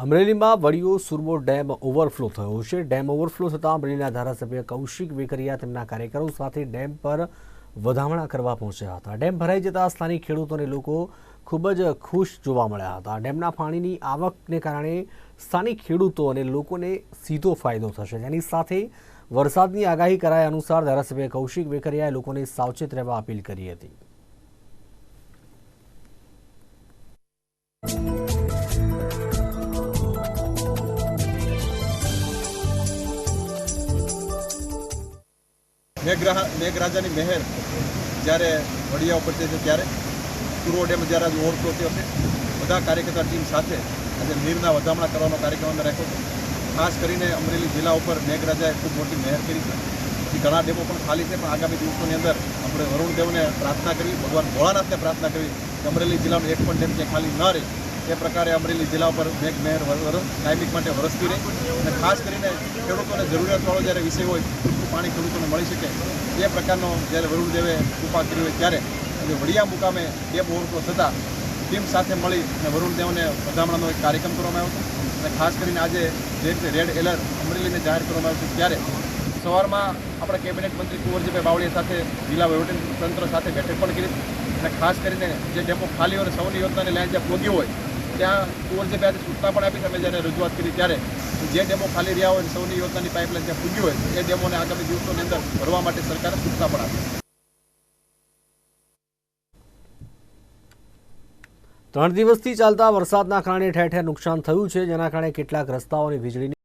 અમરેલીમાં વડીઓ સુરમો dam overflow થયો છે. ડેમ ઓવરફ્લો થતાં અમરેલીના ધારાસભ્ય કૌશિક વેકરિયા તેમના કાર્યકરો સાથે ડેમ પર વધામણા કરવા પહોંચ્યા હતા. ડેમ ભરાઈ જતા સ્થાનિક ખેડૂતો અને લોકો ખૂબ જ ખુશ જોવા મળ્યા હતા. ડેમના પાણીની આવકને કારણે સ્થાનિક ખેડૂતો અને લોકોને સીધો ફાયદો થશે. જેની સાથે વરસાદની આગાહી કરાયા અનુસાર ધારાસભ્ય કૌશિક વેકરિયાએ લોકોને સાવચેત રહેવા અપીલ કરી હતી. મેઘરાહ મેઘરાજાની મહેર જ્યારે વડિયા ઉપર છે ત્યારે પૂર્વ ડેમ જ્યારે આજે ઓવરફ્લો થયો છે. બધા કાર્યકર્તા ટીમ સાથે આજે નીરના વધામણા કરવાનો કાર્યક્રમ અમે રાખ્યો ખાસ કરીને અમરેલી જિલ્લા ઉપર મેઘરાજાએ ખૂબ મોટી મહેર કરી છે. ઘણા ડેમો પણ ખાલી છે, પણ આગામી દિવસોની અંદર આપણે વરુણદેવને પ્રાર્થના કરવી ભગવાન ભોળાનાથને પ્રાર્થના કરવી કે અમરેલી જિલ્લાનો એક પણ ડેમ ક્યાંય ખાલી ન રહે. એ પ્રકારે અમરેલી જિલ્લા ઉપર મેઘ મહેર વર- વર- કાયમિક માટે વરસતી રહે. અને ખાસ કરીને ખેડૂતોને જરૂરિયાતવાળો જ્યારે વિષય હોય પાણી ખેડૂતોને મળી શકે. એ પ્રકારનો જ્યારે વરુણદેવે કૃપા કરી હોય ત્યારે આજે વડિયા મુકામે ડેમ ઓવરફ્લો થતાં ટીમ સાથે મળી અને વરુણદેવને વધામણાનો એક કાર્યક્રમ કરવામાં આવ્યો હતો. અને ખાસ કરીને આજે જે રીતે રેડ એલર્ટ અમરેલીને જાહેર કરવામાં આવ્યું છે ત્યારે સવારમાં આપણા કેબિનેટ મંત્રી કુંવરજીભાઈ બાવળીયા સાથે જિલ્લા વહીવટી તંત્ર સાથે બેઠક પણ કરી. અને ખાસ કરીને જે ડેમો ખાલી અને સૌની યોજનાની લાઈન જે પહોંચી હોય ત્યાં કુંવરજીભાઈ આજે સૂચના પણ આપી તમે જ્યારે રજૂઆત કરી ત્યારે. જે ડેમો ખાલી રહ્યા હોય સૌની યોજનાની પાઇપલાઇન ત્યાં પૂગી હોય, એ ડેમોને આગામી દિવસોની અંદર ભરવા માટે સરકારે સૂચના પણ આપી ત્રણ દિવસથી ચાલતા વરસાદના કારણે ઠેર ઠેર નુકસાન થયું છે, જેના કારણે કેટલાક રસ્તાઓ વીજળીની